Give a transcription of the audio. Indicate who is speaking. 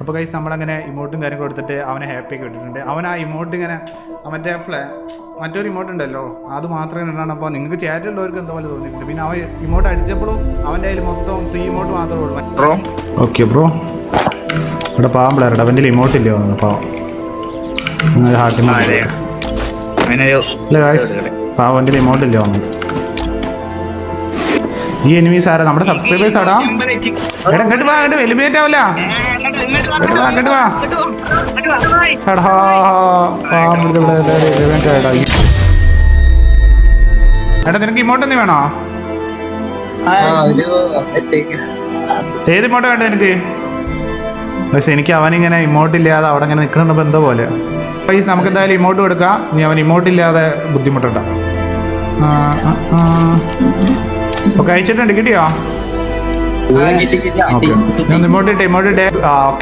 Speaker 1: അപ്പോൾ കൈസ് നമ്മളങ്ങനെ ഇമോട്ടും കാര്യം കൊടുത്തിട്ട് അവനെ ഹാപ്പി ഒക്കെ ഇട്ടിട്ടുണ്ട്. അവൻ ആ ഇമോട്ട് ഇങ്ങനെ മറ്റേ ഫ്ലേ മറ്റൊരു ഇമോട്ട് ഉണ്ടല്ലോ അത് മാത്രമേ ഇടാണ് അപ്പോൾ നിങ്ങൾക്ക് ചേറ്റുള്ളവർക്ക് എന്തോ പോലെ തോന്നിയിട്ടുണ്ട്. പിന്നെ അവൻ ഇമോട്ട് അടിച്ചപ്പോഴും അവന്റെ കയ്യിൽ മൊത്തം ഫ്രീ ഇമോട്ട് മാത്രമേ ഉള്ളൂ.
Speaker 2: ബ്രോ
Speaker 1: ഓക്കെ ബ്രോ ഇവിടെ പാവം പിള്ളേരുടെ അവന്റെ ഇമോട്ട് ഇല്ലയോ പാവം. ഹാർട്ടിന് ഇമോട്ട് ഇല്ലയോ ഈ എനിമീസ് ആരാ? നമ്മുടെ സബ്സ്ക്രൈബേഴ്സ് ആടാ. എടാ ഇങ്ങോട്ട് വാ ഇങ്ങോട്ട് എലിമിനേറ്റ് ആവില്ല. വാ. എടാ നിനക്ക് ഇമോട്ട് വേണോ? ഏത് ഇമോട്ട് വേണ്ട എനിക്ക് പക്ഷെ എനിക്ക് അവനിങ്ങനെ ഇമോട്ട് ഇല്ലാതെ അവിടെ ഇങ്ങനെ നിൽക്കണുണ്ടപ്പോൾ എന്തോ പോലെ. പൈസ നമുക്ക് എന്തായാലും ഇമോട്ട് കൊടുക്കാം. നീ അവൻ ഇമോട്ട് ഇല്ലാതെ ബുദ്ധിമുട്ടണ്ട. ഒക്കെ അയച്ചിട്ടുണ്ട് കിട്ടിയോ? ഓക്കെ. ഇമോട്ട് ഇട്ടേ ഇമോട്ട് ഇട്ടേ. ആ ഓക്കെ.